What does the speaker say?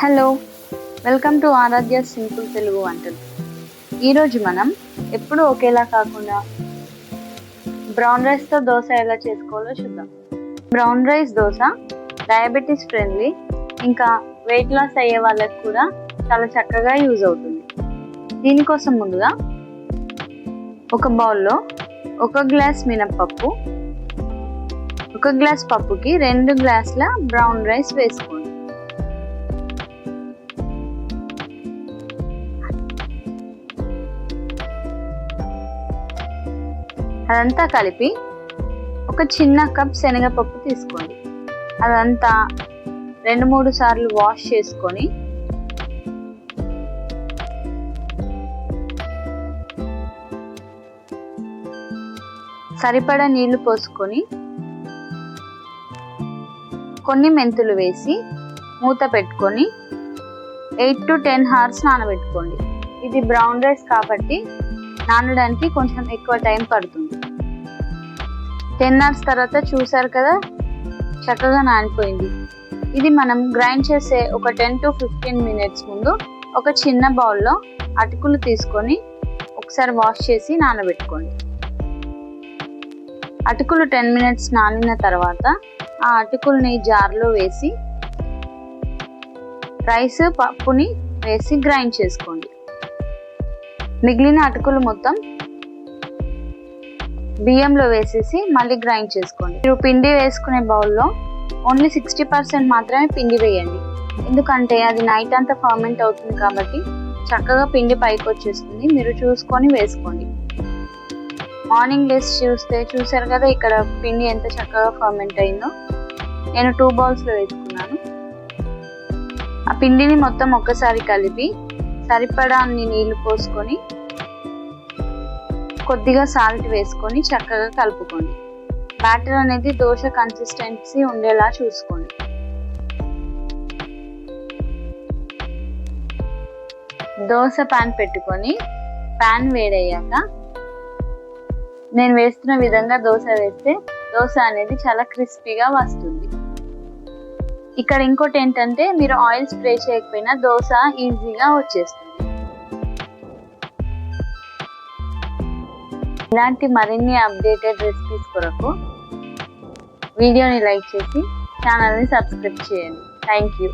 Hello welcome to Aaradhya simple Telugu వంటలు. ఈరోజు మనం ఎప్పుడు ఒకేలా కాకుండా బ్రౌన్ రైస్తో దోశ ఎలా చేసుకోవాలో చూద్దాం. Brown rice dosa diabetes friendly ఇంకా వెయిట్ లాస్ అయ్యే వాళ్ళకి కూడా చాలా చక్కగా యూజ్ అవుతుంది. దీనికోసం ముందుగా ఒక బౌల్లో ఒక గ్లాస్ మినప్పప్పు ఒక గ్లాస్ పప్పుకి రెండు గ్లాసుల బ్రౌన్ రైస్ వేసుకోండి. అదంతా కలిపి ఒక చిన్న కప్ శనగపప్పు తీసుకోండి. అదంతా రెండు మూడు సార్లు వాష్ చేసుకొని సరిపడా నీళ్ళు పోసుకొని కొన్ని మెంతులు వేసి మూత పెట్టుకొని ఎయిట్ టు టెన్ హార్స్ నానబెట్టుకోండి. ఇది బ్రౌన్ రైస్ కాబట్టి నానడానికి కొంచెం ఎక్కువ టైం పడుతుంది. టెన్ అవర్స్ తర్వాత చూసారు కదా? చక్కగా నానిపోయింది. ఇది మనం గ్రైండ్ చేసే ఒక టెన్ టు ఫిఫ్టీన్ మినిట్స్ ముందు ఒక చిన్న బౌల్లో అటుకులు తీసుకొని ఒకసారి వాష్ చేసి నానబెట్టుకోండి. అటుకులు టెన్ మినిట్స్ నానిన తర్వాత ఆ అటుకుల్ని జార్లో వేసి రైస్ పప్పుని వేసి గ్రైండ్ చేసుకోండి. మిగిలిన అటుకులు మొత్తం బియ్యంలో వేసేసి మళ్ళీ గ్రైండ్ చేసుకోండి. మీరు పిండి వేసుకునే బౌల్లో ఓన్లీ సిక్స్టీ పర్సెంట్ మాత్రమే పిండి వేయండి. ఎందుకంటే అది నైట్ అంతా ఫర్మెంట్ అవుతుంది కాబట్టి చక్కగా పిండి పైకి వచ్చేస్తుంది. మీరు చూసుకొని వేసుకోండి. మార్నింగ్ లేసి చూస్తే చూసారు కదా ఇక్కడ పిండి ఎంత చక్కగా ఫర్మెంట్ అయిందో. నేను టూ బౌల్స్లో వేసుకున్నాను. ఆ పిండిని మొత్తం ఒక్కసారి కలిపి సరిపడా అన్ని నీళ్ళు పోసుకొని కొద్దిగా సాల్ట్ వేసుకొని చక్కగా కలుపుకోండి. బ్యాటర్ అనేది దోశ కన్సిస్టెన్సీ ఉండేలా చూసుకోండి. దోశ పాన్ పెట్టుకొని పాన్ వేడయ్యాక నేను వేస్తున్న విధంగా దోశ వేస్తే దోశ అనేది చాలా క్రిస్పీగా వస్తుంది. ఇక్కడ ఇంకోటి ఏంటంటే మీరు ఆయిల్ స్ప్రే చేయకపోయినా దోశ ఈజీగా వచ్చేస్తుంది. ఇలాంటి మరిన్ని అప్డేటెడ్ రెసిపీస్ కొరకు వీడియోని లైక్ చేసి ఛానల్ని సబ్స్క్రైబ్ చేయండి. Thank you.